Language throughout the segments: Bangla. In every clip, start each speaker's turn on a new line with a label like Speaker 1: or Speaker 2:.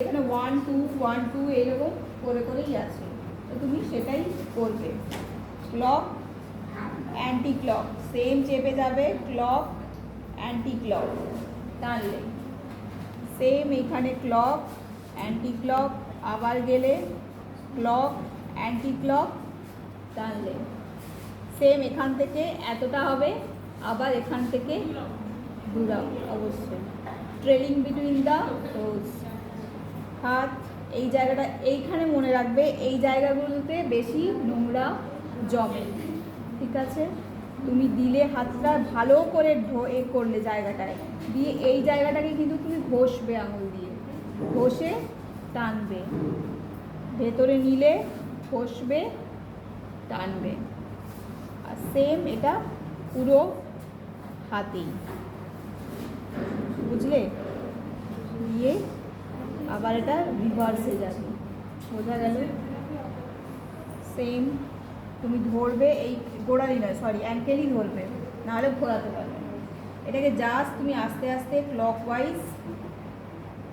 Speaker 1: এখানে ওয়ান টু ওয়ান টু এরকম করে করেই আছে তো তুমি সেটাই করবে। ক্লক অ্যান্টি ক্লক সেম চেপে যাবে ক্লক অ্যান্টি ক্লক টানলে সেম এখানে ক্লক অ্যান্টি ক্লক আবার গেলে ক্লক অ্যান্টি ক্লক টানলে সেম এখান থেকে এতটা হবে, আবার এখান থেকে দূরাও, অবশ্যই। ট্রেলিং বিটুইন দ্য টোজ হাত এই জায়গাটা এইখানে মনে রাখবে, এই জায়গাগুলোতে বেশি নোংরা জমে। ঠিক আছে? তুমি দিলে হাতটা ভালো করে ঢো এ করলে জায়গাটায়। দিয়ে এই জায়গাটাকে কিন্তু তুমি ঘষবে আঙুল দিয়ে। ঘষে টানবে। ভেতরে নিলে ঘষবে, টানবে। আর সেম এটা পুরো হাতেই। বুঝলে? দিয়ে আবার এটা রিভার্সে যাবে। বোঝা গেল সেম তুমি ধরবে এই গোড়ালি নয় সরি অ্যাঙ্কেলই ধরবে, নাহলে ঘোরাতে পারবে এটাকে জাস্ট তুমি আস্তে আস্তে ক্লক ওয়াইজ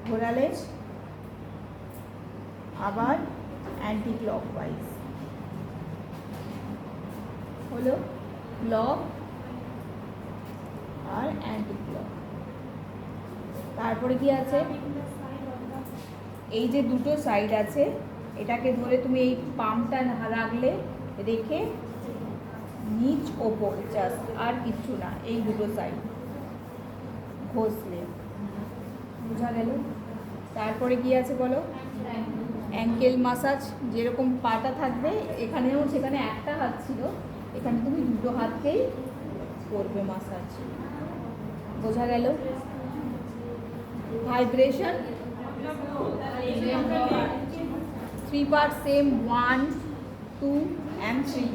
Speaker 1: ঘোরালে আবার অ্যান্টি ক্লক ওয়াইজ হলো ক্লক আর অ্যান্টি ক্লক তারপরে কি আছে? এই যে দুটো সাইড আছে, এটাকে ধরে তুমি এই পাম্পটা রাখলে রেখে নিচ ওপর জাস্ট আর কিচ্ছু না, এই দুটো সাইড ঘষলে। বোঝা গেল? তারপরে কি আছে বলো? অ্যাঙ্কেল মাসাজ যেরকম পাটা থাকবে, এখানেও সেখানে একটা হাত ছিল, এখানে তুমি দুটো হাতকেই করবে মাসাজ বোঝা গেল? Vibration three part same one two and three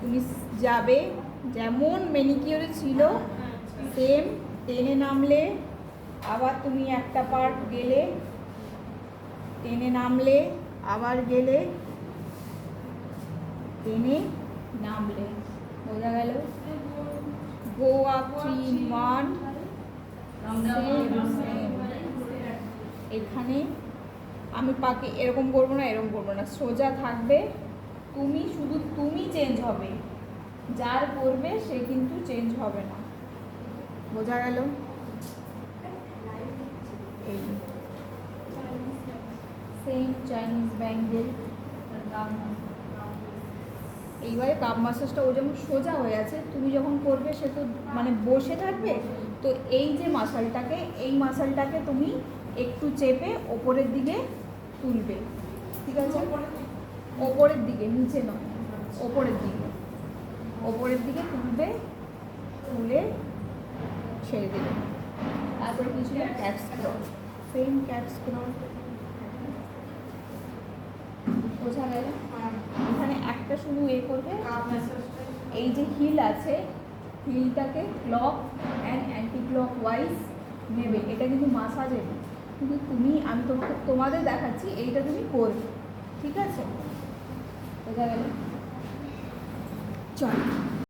Speaker 1: তুমি যাবে যেমন মেনিকিওরে ছিল সেম টেনে নামলে, আবার তুমি একটা পার্ট গেলে, টেনে নামলে, আবার গেলে, টেনে নামলে। বোঝা গেল? গো আপ থ্রি ওয়ান এখানে আমি পাকে এরকম করব না, এরকম করব না। সোজা থাকবে, তুমি শুধু তুমি চেঞ্জ হবে। যার করবে সে কিন্তু চেঞ্জ হবে না। বোঝা গেল? চাইনিজ ব্যাঙ্গেল এইবারে কাপ মাসাজটা ও যেমন সোজা হয়ে আছে, তুমি যখন করবে সে তো মানে বসে থাকবে, তো এই যে মাসালটাকে এই মাসালটাকে তুমি একটু চেপে ওপরের দিকে তুলবে। ঠিক আছে? ওপরের দিকে, নিচে নয়, ওপরের দিকে। ওপরের দিকে তুলবে, তুলে ছেড়ে দেবে। তারপরে কিছু cat scroll same cat scroll বোঝা গেল? এখানে একটা শুধু এ করবে। এই যে হিল আছে হিলটাকে clock and anticlockwise নেবে। এটা কিন্তু মাসাজের। কিন্তু তুমি আমি তোমাকে তোমাদের দেখাচ্ছি এইটা তুমি করবে। ঠিক আছে? বোঝা গেল? চল।